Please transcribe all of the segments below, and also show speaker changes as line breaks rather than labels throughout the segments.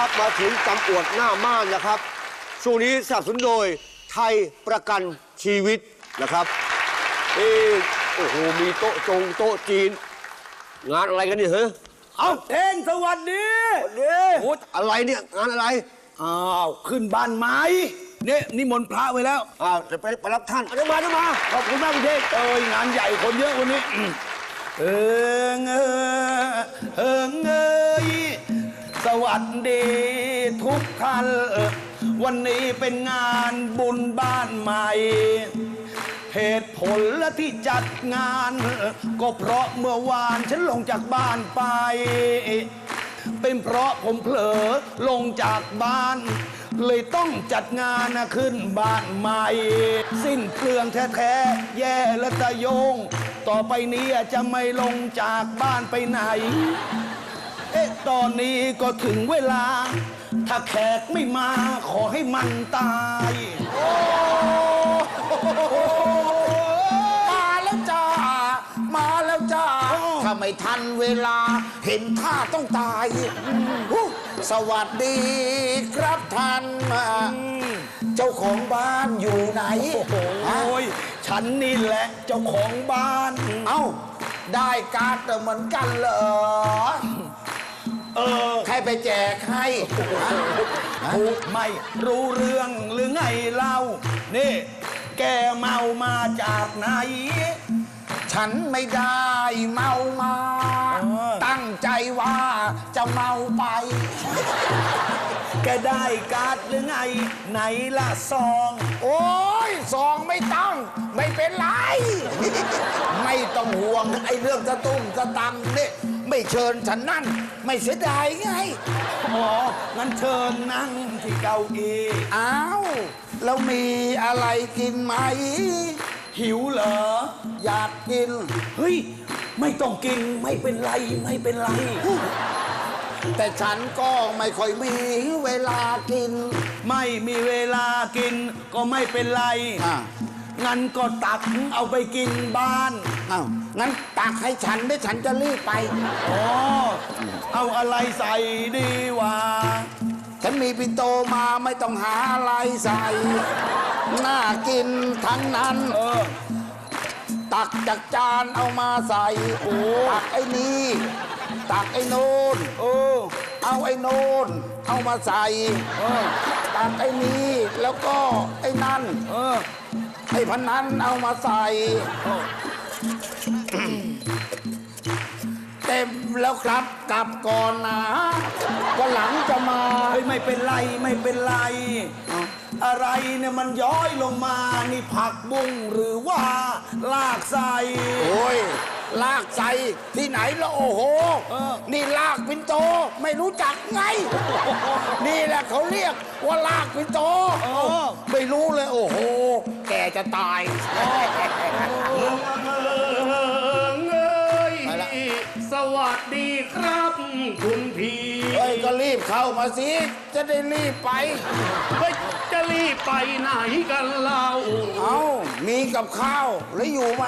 ครับ มาถึงตำอวดหน้าม่านนะครับช่วงนี้สนับสนุนโดยไทยประกันชีวิตนะครับเออโอ้โห มีโต๊ะจงโต๊ะจีน งานอะไรกันเนี่ยเฮ้ย
เอาเท่งสวัสดี
เด้อะไรเนี่ยงานอะไร
อ้าวขึ้นบ้านไม้เนี่ยนิมนต์พระไว้แล้ว
อ้าวจะไปไปรับท่านเอาเดี๋ยวมาเดี๋ยวมา
ขอบคุณมากพี่เท่งเอ้ยงานใหญ่คนเยอะวันนี้อืมเอิงเออเอิงเอย สวัสดีทุกท่านวันนี้เป็นงานบุญบ้านใหม่ เหตุผลและที่จัดงาน ก็เพราะเมื่อวานฉันลงจากบ้านไป เป็นเพราะผมเผลอลงจากบ้าน เลยต้องจัดงานขึ้นบ้านใหม่ สิ้นเปลืองแท้ๆแย่และตะโยง ต่อไปนี้จะไม่ลงจากบ้านไปไหน ตอนนี้ก็ถึงเวลา ถ้าแขกไม่มาขอให้มันตาย
มาแล้วจ้า มาแล้วจ้า ถ้าไม่ทันเวลา เห็นท่าต้องตายอู้สวัสดีครับท่าน เจ้าของบ้านอยู่ไหนฮะ
โอ้ย ฉันนี่แหละเจ้าของบ้าน
เอ้า ได้การ์ดเหมือนกันเหรอ
เออ
ใครไปแจกให้ฮะ
พูดไม่รู้เรื่องหรือไงเล่า นี่ แกเมามาจากไหน
ฉันไม่ได้เมามา
เออ
ตั้งใจว่าจะเมาไป
แกได้การ์ดหรือไง ไหนละซอง
โอ้ยซองไม่ต้องไม่เป็นไรไม่ ต้องห่วงไอ้เรื่องสตุ้มสตังค์เนี่ยไม่เชิญฉันนั่น ไม่เสียดายไง
อ๋องั้นเชิญนั่งที่เก้าอี้
อ้าวแล้วมีอะไรกินไหม
หิวเหรอ
อยากกิน
เฮ้ย ไม่ต้องกินไม่เป็นไรไม่เป็นไร
แต่ฉันก็ไม่ค่อยมีเวลากิน
ไม่มีเวลากินก็ไม่เป็นไร
อะ
งั้นก็ตักเอาไปกินบ้าน
อ้าวงั้นตักให้ฉันได้ฉันจะรีบไป
อ๋อ เอาอะไรใส่ดีวะ
ฉันมีปินโตมาไม่ต้องหาอะไรใส่ น่ากินทั้งนั้น
เออ
ตักจากจานเอามาใส่โอ้ตักไอ้นี่ ตักไอ้โน่น
โอ้
เอาไอ้โน่นเอามาใส่
เออ
ตักไอ้นี้แล้วก็ไอ้นั่น
เออ
ไอ้พันนั้นเอามาใส่ เต็มแล้วครับกลับก่อนนะวันหลังจะมา
เฮ้ยไม่เป็นไรไม่เป็นไร อะไรเนี่ยมันย้อยลงมา นี่ผักบุ้งหรือว่า ลากใส่
โอ้ยลากใส่ที่ไหนละโอ้โห
เออ
นี่ลากปินโตไม่รู้จักไง นี่แหละเขาเรียกว่าลากปินโต
เออ
ไม่รู้เลยโอ้โห แกจะตายไปละ
สวัสดีครับ คุณพี่
เฮ้ยก็รีบเข้ามาสิจะได้รีบไป
เฮ้ยจะรีบไปไหนกันเล่า
เอ้ามีกับข้าวแล้วอยู่ไหม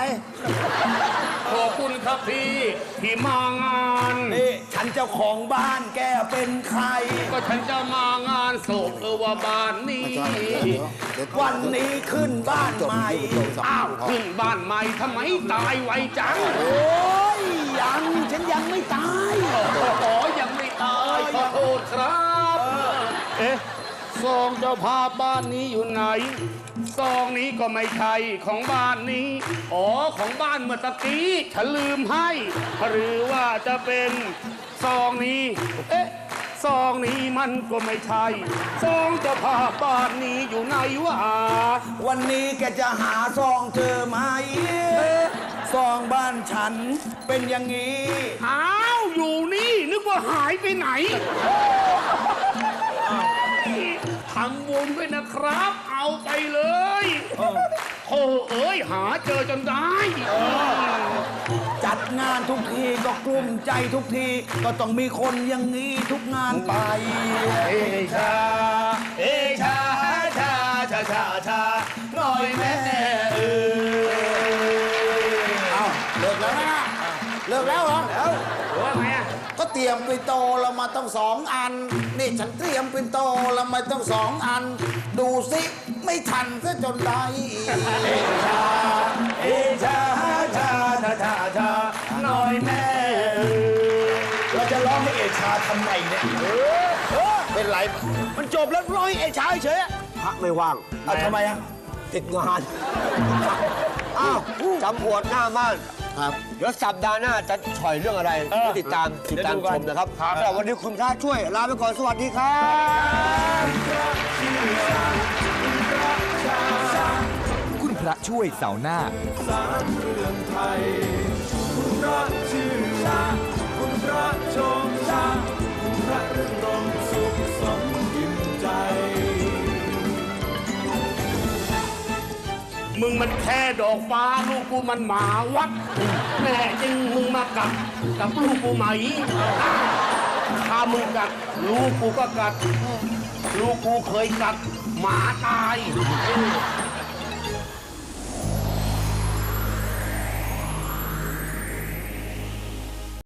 ขอบคุณครับพี่ที่มางาน
นี่ฉันเจ้าของบ้านแกเป็นใคร
ก็ฉันจะมางานศพเออว่าบ้านนี้
วันนี้ขึ้นบ้านใหม่
อ้าวขึ้นบ้านใหม่ทำไมตายไวจัง
โอ้ยยังฉันยังไม่ตาย
อ๋อยังไม่ตายขอโทษครับ เอ๊ะ ซองเจ้าภาพบ้านนี้อยู่ไหน ซองนี้ก็ไม่ใช่ของบ้านนี้ อ๋อของบ้านเมื่อตะกี้ฉันลืมให้ หรือว่าจะเป็นซองนี้ เอ๊ะซองนี้มันก็ไม่ใช่ซองเจ้าภาพบ้านนี้อยู่ไหนวะ
วันนี้แกจะหาซองเจอไหมซองบ้านฉันเป็นอย่างนี้
อ้าวอยู่นี่นึกว่าหายไปไหน ทำบุญด้วยนะครับ เอาไปเลยโธ่เอ้ยหาเจอจนได้
จัดงานทุกทีก็กลุ้มใจทุกที ก็ต้องมีคนอย่างนี้ทุกงานไป
เอชา เอชาชาชาชาชาหน่อยแม่
รอ
ว่าไงอะ
ก็เตรียมปินโตแล้วมาต้องสองอัน นี่ฉันเตรียมปินโตแล้วมาต้องสองอัน ดูสิ ไม่ทันซะจนได้
เอชาชาชาชาชา
หน่อยแม่
เราจะร้องให้เอชาทำไมเนี่ย
เป็นไร
มันจบแล้วร้องให้เอชาเฉยๆอะ
พระไม่ว่าง
เอาทำไมอะ
ติดงานอ้าวจำอวดหน้าม่าน
ครับ
เดี๋ยวสัปดาห์หน้าจะฉ่อยเรื่องอะไร
เออ
ติดตามติดตาม
เดี๋ยวดูกั
ช
น
มนะครับ
ครับ
สำหรับวันนี้คุณพระช่วยลาไปก่อนสวัสดีครับ
คุณพระช่วยเสาร์หน้า
มึงมันแค่ดอกฟ้าลูกกูมันหมาวัดแม่จริงมึงมากัดกับลูกกูไหมถ้ามึงกัดลูกกูก็กัด ลูกกูเคยกัดหมาตาย